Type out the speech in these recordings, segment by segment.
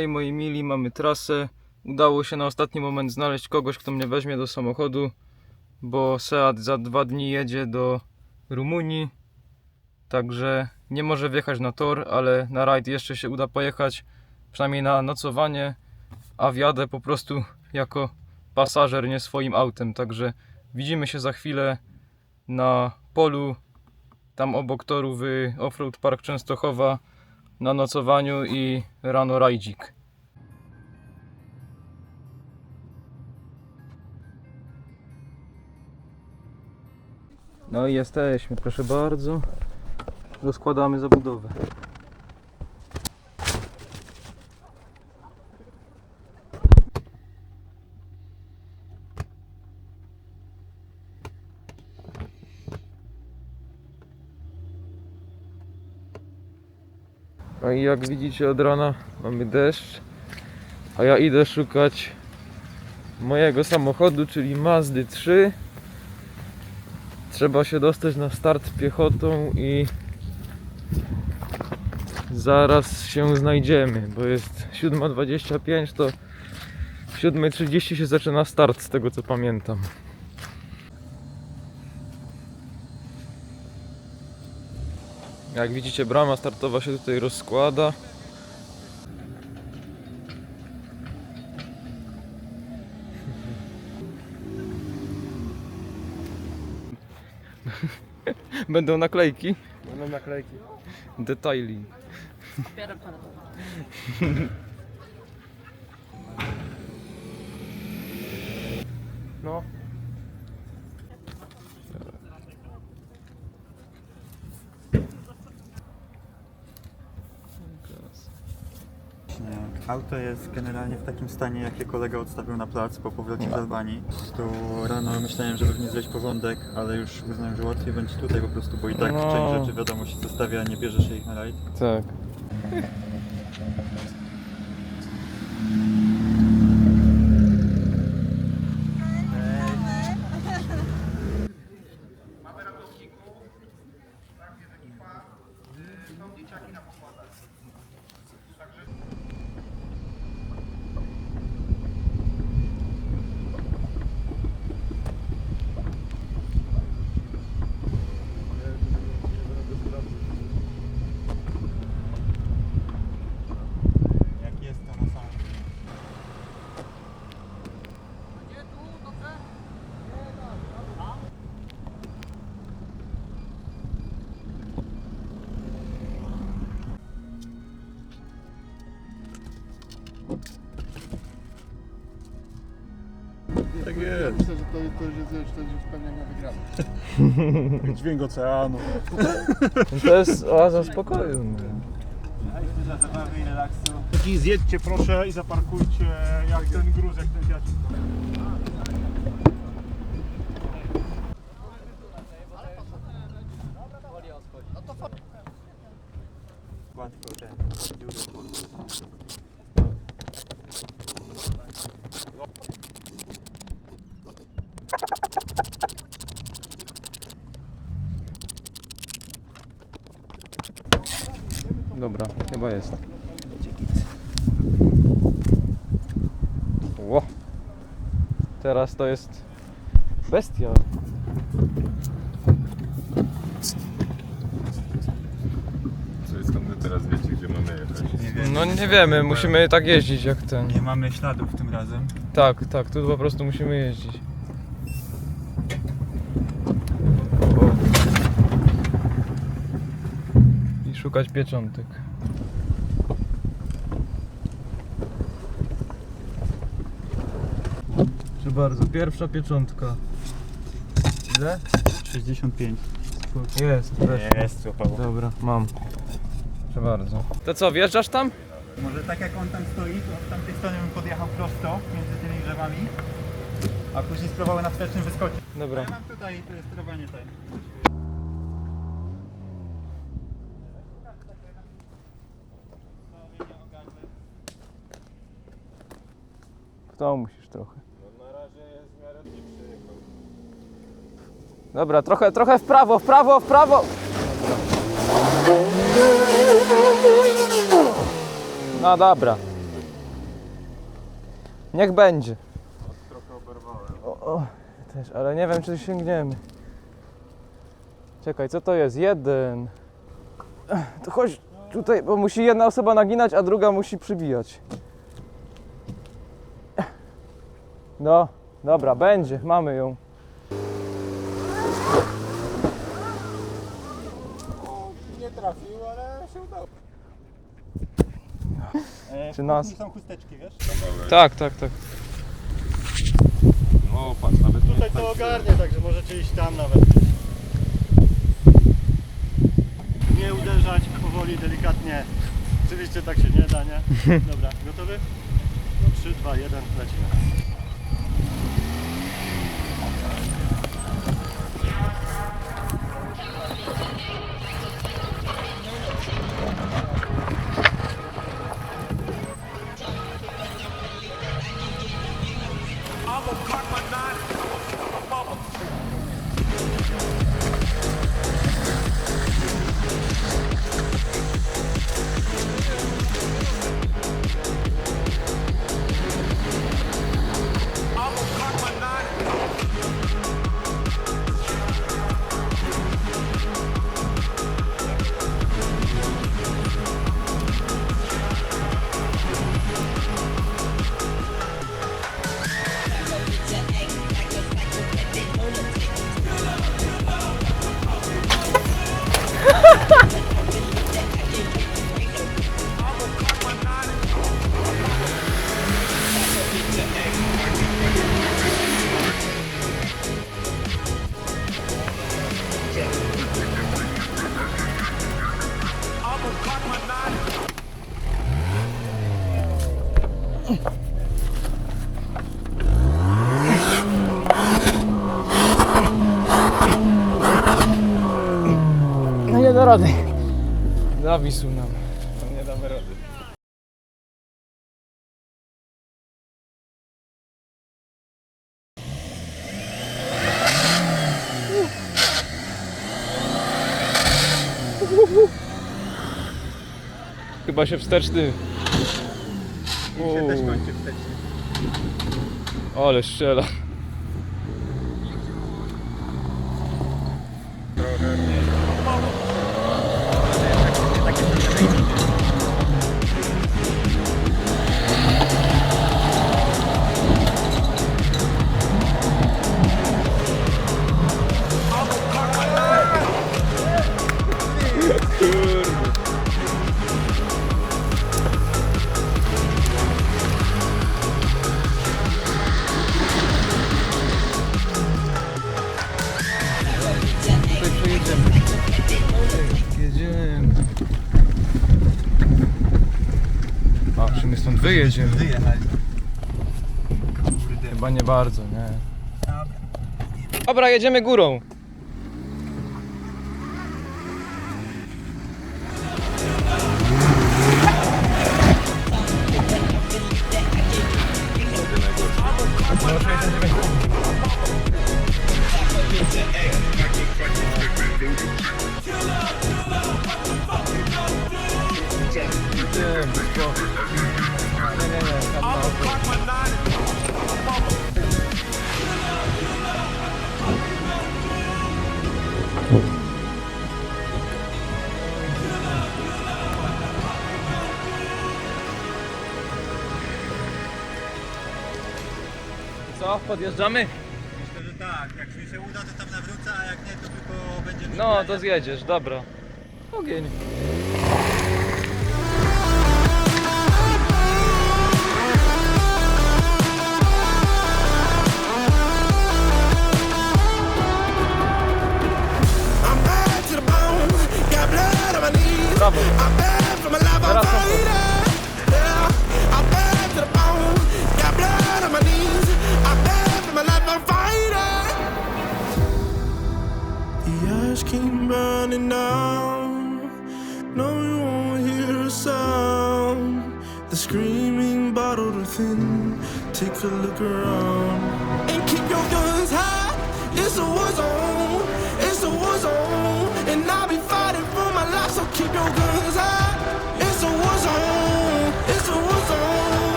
Hej moi mili, mamy trasę. Udało się na ostatni moment znaleźć kogoś, kto mnie weźmie do samochodu, bo Seat za dwa dni jedzie do Rumunii. Także nie może wjechać na tor, ale na rajd jeszcze się uda pojechać, przynajmniej na nocowanie, a wjadę po prostu jako pasażer, nie swoim autem. Także widzimy się za chwilę na polu, tam obok toru w Offroad Park Częstochowa na nocowaniu i rano rajdzik. No i jesteśmy, proszę bardzo. Rozkładamy zabudowę. No i jak widzicie od rana mamy deszcz, a ja idę szukać mojego samochodu, czyli Mazdy 3. Trzeba się dostać na start piechotą i zaraz się znajdziemy, bo jest 7.25, to w 7.30 się zaczyna start z tego co pamiętam. Jak widzicie brama startowa się tutaj rozkłada. Będą naklejki, Będą naklejki. detailing. No. Nie. Auto jest generalnie w takim stanie, jakie kolega odstawił na plac po powrocie z Albanii. Prostu rano myślałem, żeby w nim zrobić porządek, ale już uznałem, że łatwiej będzie tutaj po prostu, bo i tak No. część rzeczy wiadomo się zostawia, nie bierze się ich na rajd. Tak. Jak to, już jest, że to już pewnie na wygramy. Dźwięk oceanu. To jest oaza spokoju. Dla zabawy i relaksu. Taki zjedźcie proszę i zaparkujcie jak ten gruz, jak ten wiatr. Łatwo ten dziury pod- Dobra, chyba jest. Ło. Teraz to jest bestia. Co skąd wy teraz wiecie, gdzie mamy jechać? Nie wiem. No nie wiemy, musimy tak jeździć jak ten. Nie mamy śladów tym razem. Tak, tak, tu po prostu musimy jeździć. I szukać pieczątek. Bardzo, pierwsza pieczątka. Ile? 65. Jest, weszło. Jest. Dobra, mam. Proszę bardzo. To co, wjeżdżasz tam? Może tak jak on tam stoi, to od tamtej strony bym podjechał prosto między tymi drzewami, a później spróbował na wstecznym wyskoczyć. Dobra. Ja mam tutaj to jest sterowanie tutaj. To musisz trochę. No na razie jest w miarę nie przyjechał. Dobra, trochę, trochę w prawo, w prawo, w prawo. No dobra. Niech będzie. Trochę oberwałem. O, o, też, ale nie wiem, czy sięgniemy. Czekaj, co to jest? Jeden. To chodź tutaj, bo musi jedna osoba naginać, a druga musi przybijać. No, dobra, będzie, mamy ją. Nie trafił, ale się udało. Czy nas? są chusteczki, wiesz? Tak, tak, tak. No patrz, nawet nie Tutaj to ogarnie, także możecie iść tam nawet. Nie uderzać, powoli, delikatnie. Oczywiście tak się nie da, nie? Dobra, gotowy? No 3, 2, 1, lecimy. Chyba się wsteczny. Mi się też kończy wstecznie. Ale strzela. Nie bardzo, nie. Dobra, jedziemy górą. Podjeżdżamy? Myślę, że tak. Jak mi się uda, to tam nawrócę, a jak nie, to tylko będzie No, to zjedziesz, dobra. Ogień.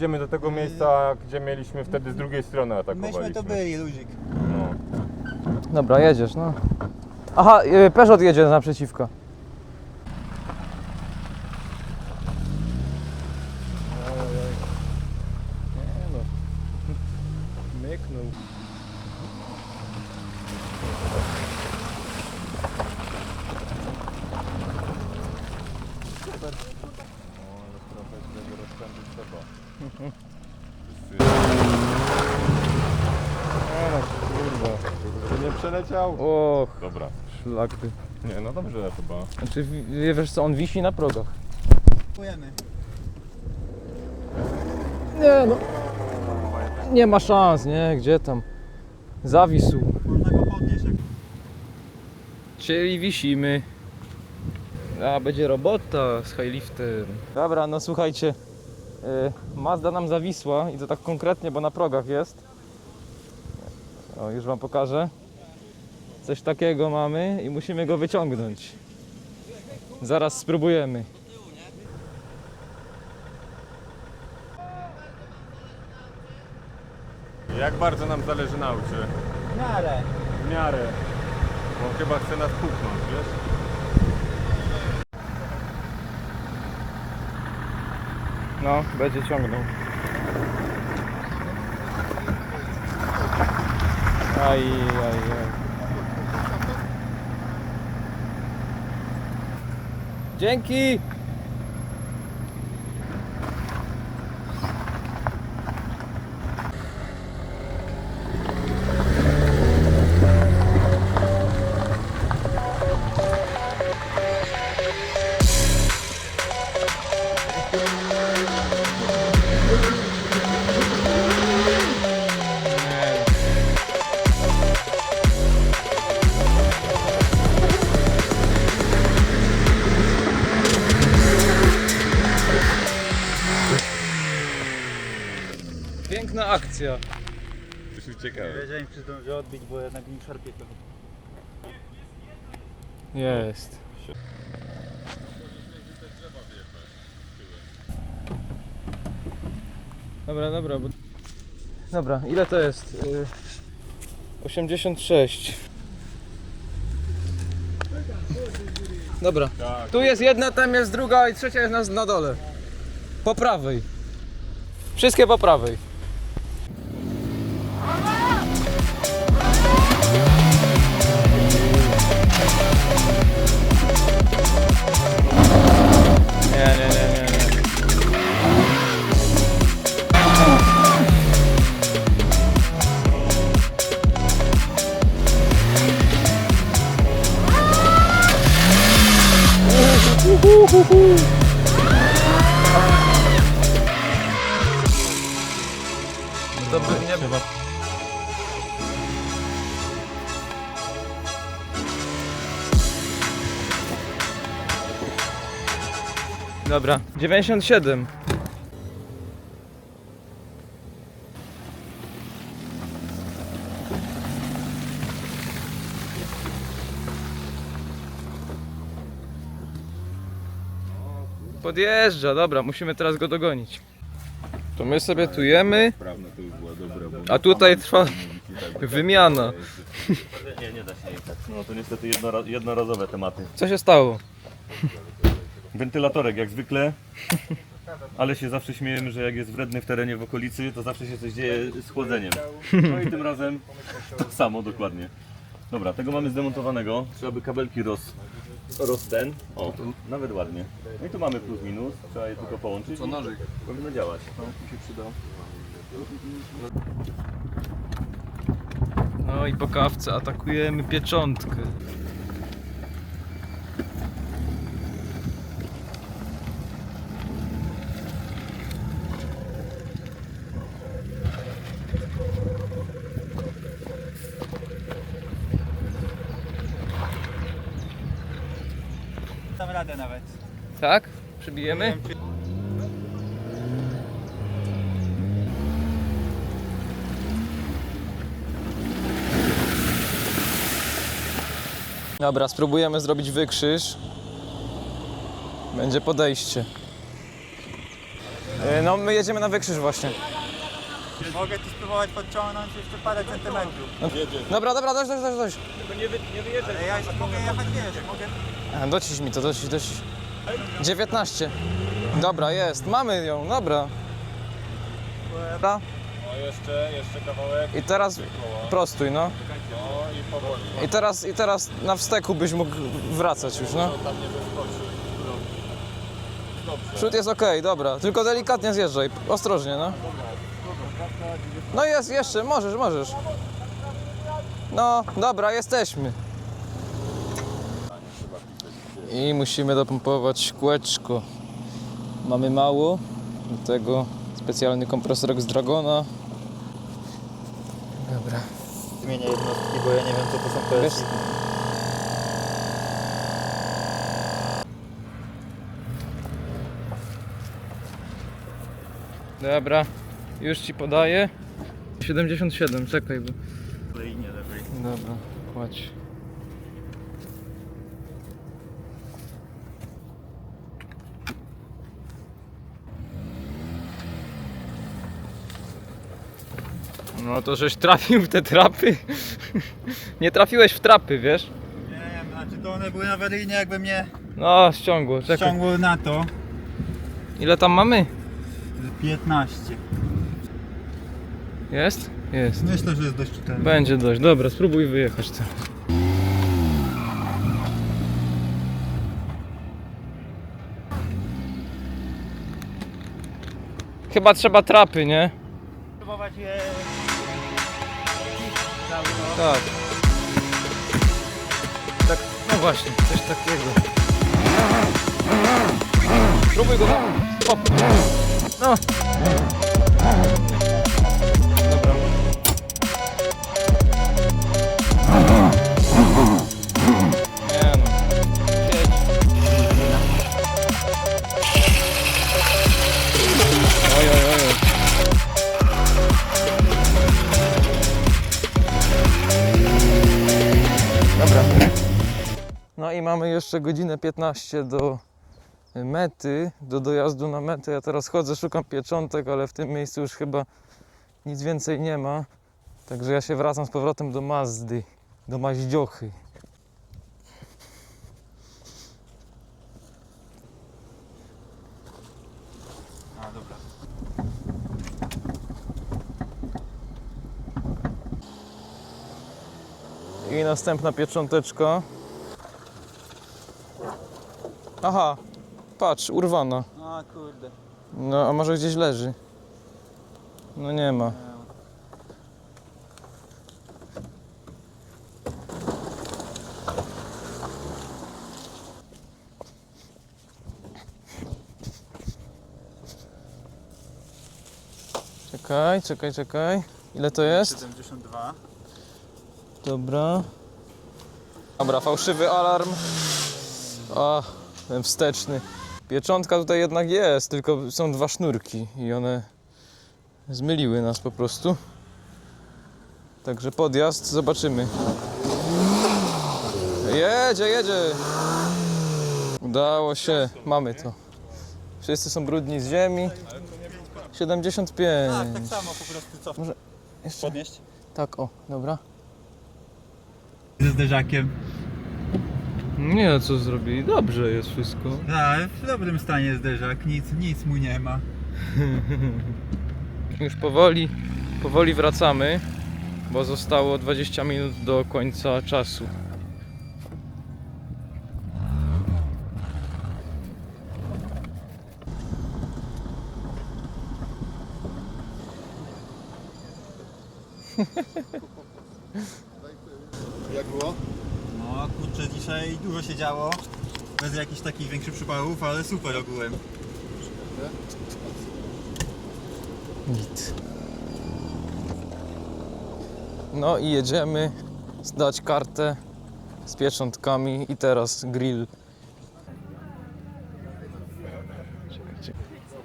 Jedziemy do tego miejsca, gdzie mieliśmy wtedy z drugiej strony atakowaliśmy. Myśmy to byli, luzik. No. Dobra, jedziesz, no. Aha, y, Peugeot jedzie naprzeciwko. Przeleciał? Och, Dobra. szlak. Nie, no dobrze chyba. Znaczy, wi- wiesz co, on wisi na progach. Dziękujemy. Nie no. Nie ma szans, nie? Gdzie tam? Zawisł. Można go podnieść. Jak... Czyli wisimy. A będzie robota z highliftem. Dobra, no słuchajcie. y, Mazda nam zawisła i to tak konkretnie, bo na progach jest. O, już wam pokażę. Coś takiego mamy i musimy go wyciągnąć. Zaraz spróbujemy. Jak bardzo nam zależy na aucie? W miarę. W miarę. Bo chyba chce nas puknąć, wiesz? No, będzie ciągnął. Aj, aj, aj. Dzięki! Piękna akcja. Coś uciekałeś. Wiedziałem, czy zdążę odbić, bo jednak mi szarpie trochę. Jest. Dobra, dobra, bo... Dobra, ile to jest? Y, 86. Dobra. Tak. Tu jest jedna, tam jest druga i trzecia jest na, na dole. Po prawej. Wszystkie po prawej. To by nie było. Dobra, 97. Podjeżdża, dobra, musimy teraz go dogonić. To my sobie tu jemy, Prawno to już była dobra, bo... a tutaj trwa wymiana. Nie, nie da się jej tak. No to niestety jednora- jednorazowe tematy. Co się stało? Wentylatorek jak zwykle. Ale się zawsze śmiejemy, że jak jest wredny w terenie w okolicy, to zawsze się coś dzieje z chłodzeniem. No i tym razem to samo dokładnie. Dobra, tego mamy zdemontowanego. Trzeba by kabelki roz, roz ten. O, tu nawet ładnie. No i tu mamy plus minus. Trzeba je tylko połączyć. Co nożyk? Powinno działać. No, mi się przyda. No i po kawce atakujemy pieczątkę. Tak? Przybijemy? Dobra, spróbujemy zrobić wykrzyż. Będzie podejście. E, No, my jedziemy na wykrzyż właśnie. Mogę tu spróbować podciągnąć jeszcze parę centymetrów. Dobra, dobra, dość, dość, dość, dość. Ale ja już mogę jechać, wiesz, mogę... A, Dociś mi to, dociś, dociś. 19. Dobra, jest, mamy ją, dobra. Dobra. No jeszcze, jeszcze kawałek. I teraz prostuj, no. No i powoli. I teraz, I teraz na wsteku byś mógł wracać już, no. Tam nie. Przód jest ok, dobra, tylko delikatnie zjeżdżaj, ostrożnie, no. No jest, jeszcze, możesz, możesz. No, dobra, jesteśmy. I musimy dopompować kółeczko. Mamy mało, do tego specjalny kompresorek z Dragona. Dobra. Zmienię jednostki, bo ja nie wiem co to są PSI. dobra, już ci podaję. 77, czekaj, bo... Dobra, kładź. No to żeś trafił w te trapy. Nie trafiłeś w trapy, wiesz? Nie wiem, znaczy to one były na awaryjnie jakby mnie No, ściągło, czekaj. ściągło na to. Ile tam mamy? 15. Jest? Jest. Myślę, że jest dość czytelne. Będzie dość. Dobra, spróbuj wyjechać teraz. Chyba trzeba trapy, nie? Próbować je... Tak. Tak, no właśnie, coś takiego. Spróbuj go. Hop. No. Mamy jeszcze godzinę 15 do mety, do dojazdu na metę. Ja teraz chodzę, szukam pieczątek, ale w tym miejscu już chyba nic więcej nie ma. Także ja się wracam z powrotem do Mazdy, do Maździochy. A, dobra. I następna piecząteczka. Aha, patrz, urwana. A kurde. No, a może gdzieś leży? No nie ma. Czekaj, czekaj, czekaj. Ile to jest? 72. Dobra. Dobra, fałszywy alarm. A, ten wsteczny. Pieczątka tutaj jednak jest, tylko są dwa sznurki i one zmyliły nas po prostu. Także podjazd, zobaczymy. Jedzie, jedzie. Udało się, mamy to. Wszyscy są brudni z ziemi. 75. Tak, tak samo po prostu co? Może jeszcze? Podnieść? Tak, o, dobra. Ze zderzakiem. Nie, co zrobili? Dobrze jest wszystko. Tak, w dobrym stanie zderzak, nic, nic mu nie ma. Już powoli, powoli wracamy, bo zostało 20 minut do końca czasu. No kurczę, dzisiaj dużo się działo. Bez jakichś takich większych przypałów, ale super ogółem. Git. No i jedziemy zdać kartę z pieczątkami i teraz grill.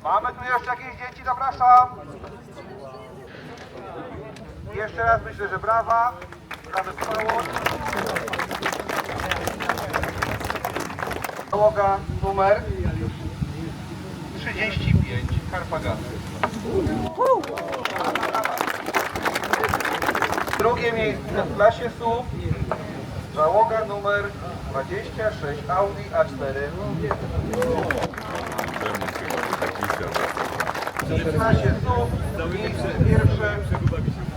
Mamy tu jeszcze jakieś dzieci, zapraszam. Jeszcze raz myślę, że brawa. Brawy Załoga numer 35. Harpagany. Drugie miejsce w klasie SUV załoga numer 26 Audi A4. W klasie miejsce pierwsze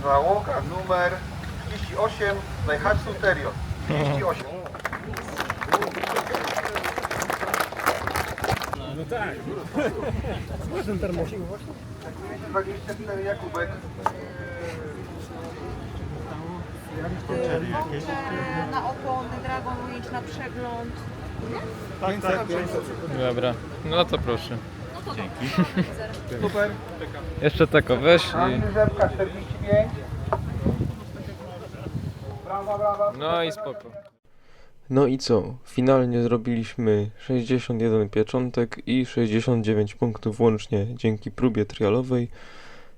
załoga numer 38 Daihatsu Terios. 38. No tak. 24 Jakubek. na opony, Dragon Winch, na przegląd. Dobra, no to proszę. Super. Jeszcze tako weź i... Rzepka 45. Brawa, brawa. No i spoko. No i co? Finalnie zrobiliśmy 61 pieczątek i 69 punktów łącznie dzięki próbie trialowej.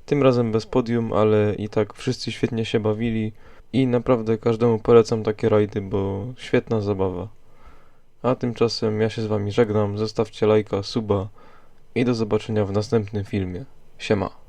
Tym razem bez podium, ale i tak wszyscy świetnie się bawili i naprawdę każdemu polecam takie rajdy, bo świetna zabawa. A tymczasem ja się z wami żegnam, zostawcie lajka, suba i do zobaczenia w następnym filmie. Siema.